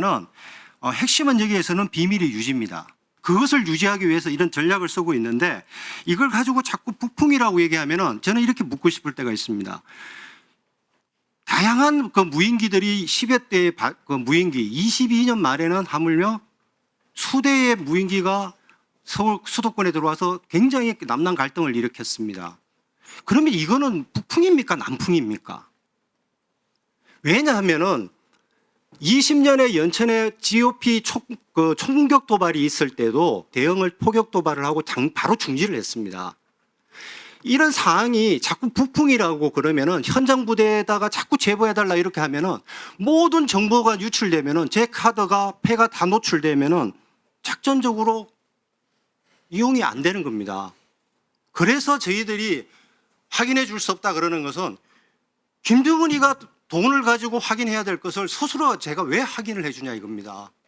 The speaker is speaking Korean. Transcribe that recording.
는 어, 핵심은 여기에서는 비밀이 유지입니다. 그것을 유지하기 위해서 이런 전략을 쓰고 있는데 이걸 가지고 자꾸 북풍이라고 얘기하면은 저는 이렇게 묻고 싶을 때가 있습니다. 다양한 그 무인기들이 10여 대의 바- 그 무인기 22년 말에는 하물며 수대의 무인기가 서울 수도권에 들어와서 굉장히 남남 갈등을 일으켰습니다. 그러면 이거는 북풍입니까 남풍입니까? 왜냐하면은 20년에 연천에 GOP 총, 그 총격 도발이 있을 때도 대응을 포격 도발을 하고 장, 바로 중지를 했습니다. 이런 사항이 자꾸 북풍이라고 그러면은 현장 부대에다가 자꾸 제보해달라 이렇게 하면은 모든 정보가 유출되면은 제 카드가 패가 다 노출되면은 작전적으로 이용이 안 되는 겁니다. 그래서 저희들이 확인해 줄 수 없다 그러는 것은 김정은이가 돈을 가지고 확인해야 될 것을 스스로 제가 왜 확인을 해주냐 이겁니다.